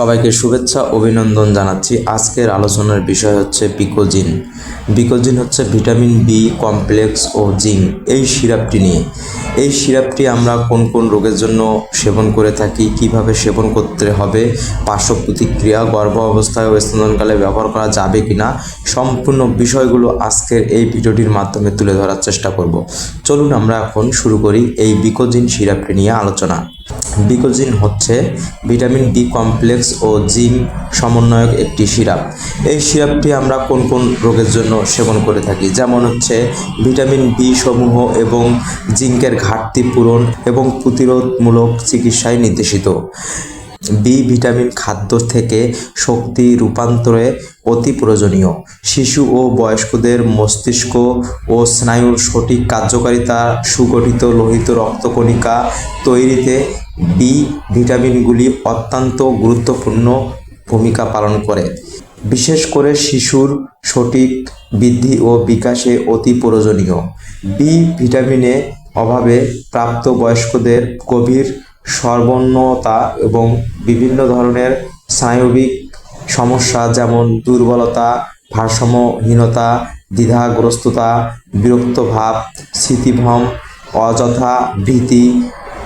সবাইকে শুভেচ্ছা, অভিনন্দন জানাচ্ছি। আজকের আলোচনার বিষয় হচ্ছে বিকোজিন। বিকোজিন হচ্ছে ভিটামিন বি কমপ্লেক্স ও জিঙ্ক। এই সিরাপটি নিয়ে। এই সিরাপটি আমরা কোন কোন রোগের জন্য সেবন করে থাকি, কীভাবে সেবন করতে হবে, পার্শ্ব প্রতিক্রিয়া, গর্ভ অবস্থায় ও স্তনকালে ব্যবহার করা যাবে কিনা, সম্পূর্ণ বিষয়গুলো আজকের এই ভিডিওটির মাধ্যমে তুলে ধরার চেষ্টা করব। চলুন আমরা এখন শুরু করি এই বিকোজিন সিরাপটি নিয়ে আলোচনা। বিকোজিন হচ্ছে ভিটামিন বি কমপ্লেক্স ও জিঙ্ক সমন্বয়ক একটি সিরাপ। এই সিরাপটি আমরা কোন কোন রোগের জন্য সেবন করে থাকি? যেমন হচ্ছে ভিটামিন বি সমূহ এবং জিঙ্কের ঘাটতি পূরণ এবং প্রতিরোধমূলক চিকিৎসায় নির্দেশিত। বি ভিটামিন খাদ্য থেকে শক্তি রূপান্তরে অতি প্রয়োজনীয়। শিশু ও বয়স্কদের মস্তিষ্ক ও স্নায়ুর সঠিক কার্যকারিতা, সুগঠিত লোহিত রক্তকণিকা তৈরিতে বি ভিটামিনগুলি অত্যন্ত গুরুত্বপূর্ণ ভূমিকা পালন করে। বিশেষ করে শিশুর সঠিক বৃদ্ধি ও বিকাশে অতি প্রয়োজনীয়। বি ভিটামিনে অভাবে প্রাপ্তবয়স্কদের গভীর সর্বন্নতা এবং বিভিন্ন ধরনের স্নায়বিক সমস্যা যেমন দুর্বলতা, ভারসাম্যহীনতা, দ্বিধাগ্রস্ততা, বিরক্তভাব, স্মৃতিভ্রম, অযথা ভীতি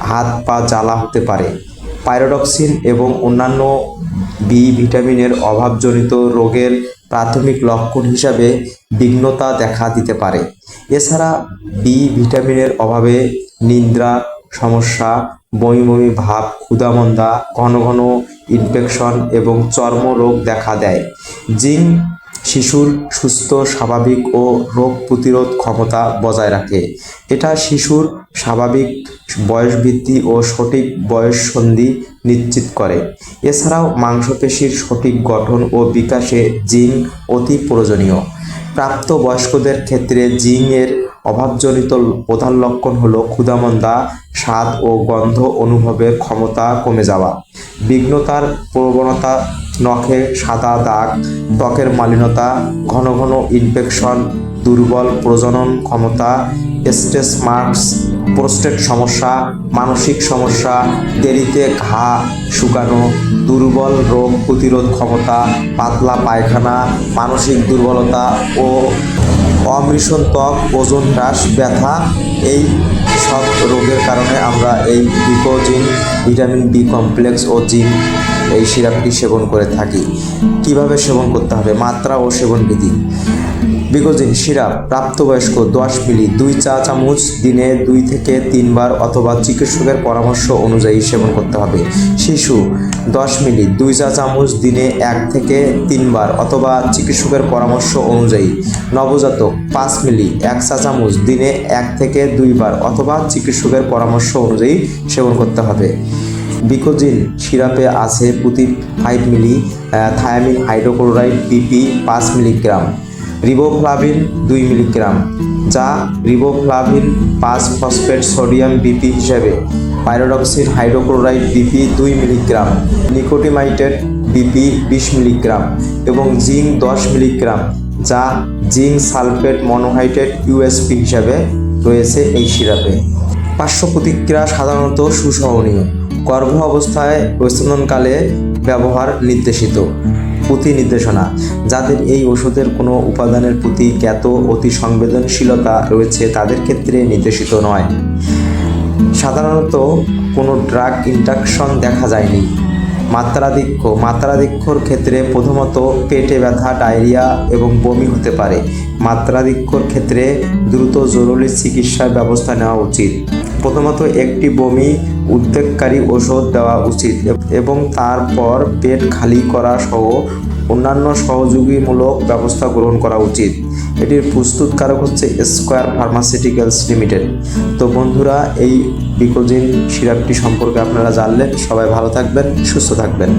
হাত পা জ্বালা হতে পারে। পাইরোডক্সিন এবং অন্যান্য বি ভিটামিনের অভাবজনিত রোগের প্রাথমিক লক্ষণ হিসাবে বিঘ্নতা দেখা দিতে পারে। এছাড়া বি ভিটামিনের অভাবে নিদ্রা, সমস্যা বমি বমি ভাব, ক্ষুধামন্দা, ঘন ঘন ইনফেকশন এবং চর্মরোগ দেখা দেয়। জিঙ্ক শিশুর সুস্থ, স্বাভাবিক ও রোগ প্রতিরোধ ক্ষমতা বজায় রাখে। এটা শিশুর স্বাভাবিক বয়স বৃদ্ধি ও সঠিক বয়স সন্ধি নিশ্চিত করে। এছাড়াও মাংসপেশির সঠিক গঠন ও বিকাশে জিন অতি প্রয়োজনীয়। প্রাপ্তবয়স্কদের ক্ষেত্রে জিংয়ের অভাবজনিত প্রধান লক্ষণ হলো ক্ষুধামন্দা, স্বাদ ও গন্ধ অনুভবের ক্ষমতা কমে যাওয়া। বিঘ্নতার প্রবণতা নখে সাদা দাগ, ত্বকের মালিনতা, ঘন ঘন ইনফেকশন দুর্বল প্রজনন ক্ষমতা স্ট্রেস মার্কস, প্রোস্টেট সমস্যা, মানসিক সমস্যা, দেরিতে ঘা, শুকানো, দুর্বল রোগ প্রতিরোধ ক্ষমতা, পাতলা পায়খানা, মানসিক দুর্বলতা ও অমৃষণ ত্বক, ওজন হ্রাস, ব্যথা, এই সব রোগের কারণে আমরা এই বিকোজিন ভিটামিন বি কমপ্লেক্স ও জিন এই সিরাপটি সেবন করে থাকি। কীভাবে সেবন করতে হবে? মাত্রা ও সেবন বিধি। বিকোজিন সিরাপ প্রাপ্তবয়স্ক দশ মিলি দুই চা চামচ দিনে দুই থেকে তিনবার অথবা চিকিৎসকের পরামর্শ অনুযায়ী সেবন করতে হবে। শিশু দশ মিলি দুই চা চামচ দিনে এক থেকে তিনবার অথবা চিকিৎসকের পরামর্শ অনুযায়ী। নবজাতক পাঁচ মিলি এক চা চামচ দিনে এক থেকে দুইবার অথবা চিকিৎসকের পরামর্শ অনুযায়ী সেবন করতে হবে। বিকোজিন সিরাপে আছে প্রতি five ml thiamine hydrochloride, BP পাঁচ মিলিগ্রাম। রিবোফ্লাভিন দুই মিলিগ্রাম, যা রিবোফ্লাভিন পাঁচ ফসফেট সোডিয়াম বিপি হিসেবে পাইরোডক্সিন হাইড্রোক্লোরাইড বিপি দুই মিলিগ্রাম, নিকোটিমাইটেড বিপি বিশ মিলিগ্রাম এবং জিঙ্ক দশ মিলিগ্রাম, যা জিঙ্ক সালফেট মনোহাইড্রেট ইউএসপি হিসাবে রয়েছে এই সিরাপে। পার্শ্ব প্রতিক্রিয়া সাধারণত সুসহনীয়, গর্ভ অবস্থায় প্রস্তনকালে ব্যবহার নির্দেশিত। প্রতি নির্দেশনা যাদের এই ওষুধের কোনো উপাদানের প্রতি জ্ঞাত অতি সংবেদনশীলতা রয়েছে, তাদের ক্ষেত্রে নির্দেশিত নয়। সাধারণত কোনো ড্রাগ ইন্ডাকশন দেখা যায়নি। মাত্রাধিক্য। মাত্রাধিক্যর ক্ষেত্রে প্রথমত পেটে ব্যথা, ডায়রিয়া এবং বমি হতে পারে। মাত্রাধিক্যর ক্ষেত্রে দ্রুত জরুরি চিকিৎসার ব্যবস্থা নেওয়া উচিত। প্রথমত একটি বমি উদ্বেগকারী ওষুধ দেওয়া উচিত এবং তারপর পেট খালি করা সহ অন্যান্য সহযোগীমূলক ব্যবস্থা গ্রহণ করা উচিত। এটির প্রস্তুতকারক হচ্ছে স্কোয়ার ফার্মাসিউটিক্যালস লিমিটেড। তো বন্ধুরা, এই বিকোজিন সিরাপটি সম্পর্কে আপনারা জানলেন। সবাই ভালো থাকবেন, সুস্থ থাকবেন।